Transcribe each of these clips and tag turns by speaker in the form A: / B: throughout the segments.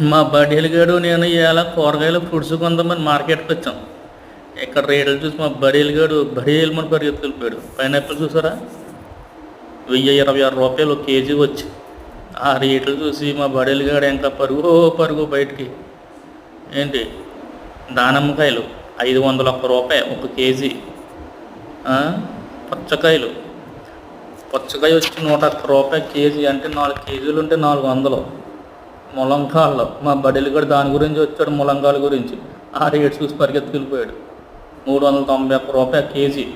A: మా బడీలు గడు నేను ఇలా కూరగాయలు ఫ్రూట్స్ కొందామని మార్కెట్కి వచ్చాం. ఇక్కడ రేట్లు చూసి మా బడీలు గడు బడీలు మన పరిగెత్తుకెళ్ళిపోయాడు పైనాపిల్ చూసారా? వెయ్యి ఇరవై ఆరు రూపాయలు ఒక కేజీ వచ్చి. ఆ రేట్లు చూసి మా బడీలు గడు ఇంకా పరుగు పరుగు బయటికి. ఏంటి? దానిమ్మకాయలు ఐదు వందల ఒక్క రూపాయి ఒక కేజీ. పచ్చకాయలు పుచ్చకాయలు. పుచ్చకాయ వచ్చి నూట ఒక్క రూపాయి కేజీ అంటే నాలుగు కేజీలు ఉంటే నాలుగు వందలు. ములంకాళ్ళు. మా బడిలు కూడా దాని గురించి వచ్చాడు ములంకాల గురించి. ఆ రేట్ చూసి పరిగెత్తుకెళ్ళిపోయాడు. మూడు వందల తొంభై ఒక్క రూపాయ కేజీ.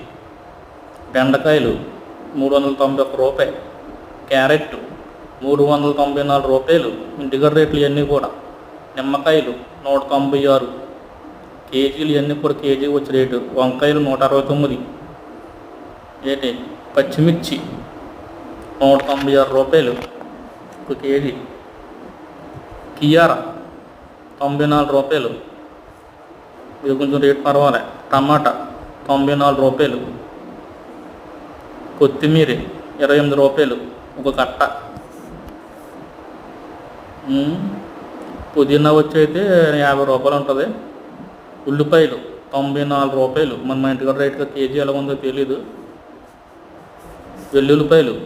A: బెండకాయలు మూడు వందల తొంభై ఒక్క రూపాయి. క్యారెట్ మూడు వందల తొంభై నాలుగు రూపాయలు. ఇంటిగర్ రేట్లు ఇవన్నీ కూడా. నిమ్మకాయలు నూట తొంభై ఆరు. కేజీలు ఇవన్నీ కూడా కేజీ వచ్చే రేటు. వంకాయలు నూట అరవై తొమ్మిది. ఏంటి? పచ్చిమిర్చి నూట తొంభై ఆరు రూపాయలు ఒక కేజీ. కియారా తొంభై నాలుగు రూపాయలు. ఇది కొంచెం రేట్ పర్వాలే. టమాటా తొంభై నాలుగు రూపాయలు. కొత్తిమీర ఇరవై ఎనిమిది రూపాయలు. ఒక కట్ట. పుదీనా వచ్చి అయితే యాభై రూపాయలు ఉంటుంది. ఉల్లిపాయలు తొంభై నాలుగు రూపాయలు. మన మా ఇంటికాడ రేట్గా కేజీ ఎలా ఉందో తెలీదు. వెల్లుల్లిపాయలు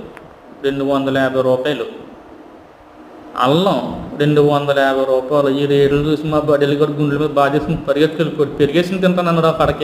A: రెండు వందల యాభై రూపాయలు. అల్లం రెండు వందల యాభై రూపాయలు. ఈ రేట్లు చూసి మా బడిలు కూడా గుండెల మీద బాధేసి పరిగెత్తుకెళ్ళిపోయి పెరిగేసింది తింటాను అన్నాడు ఆ పడకే.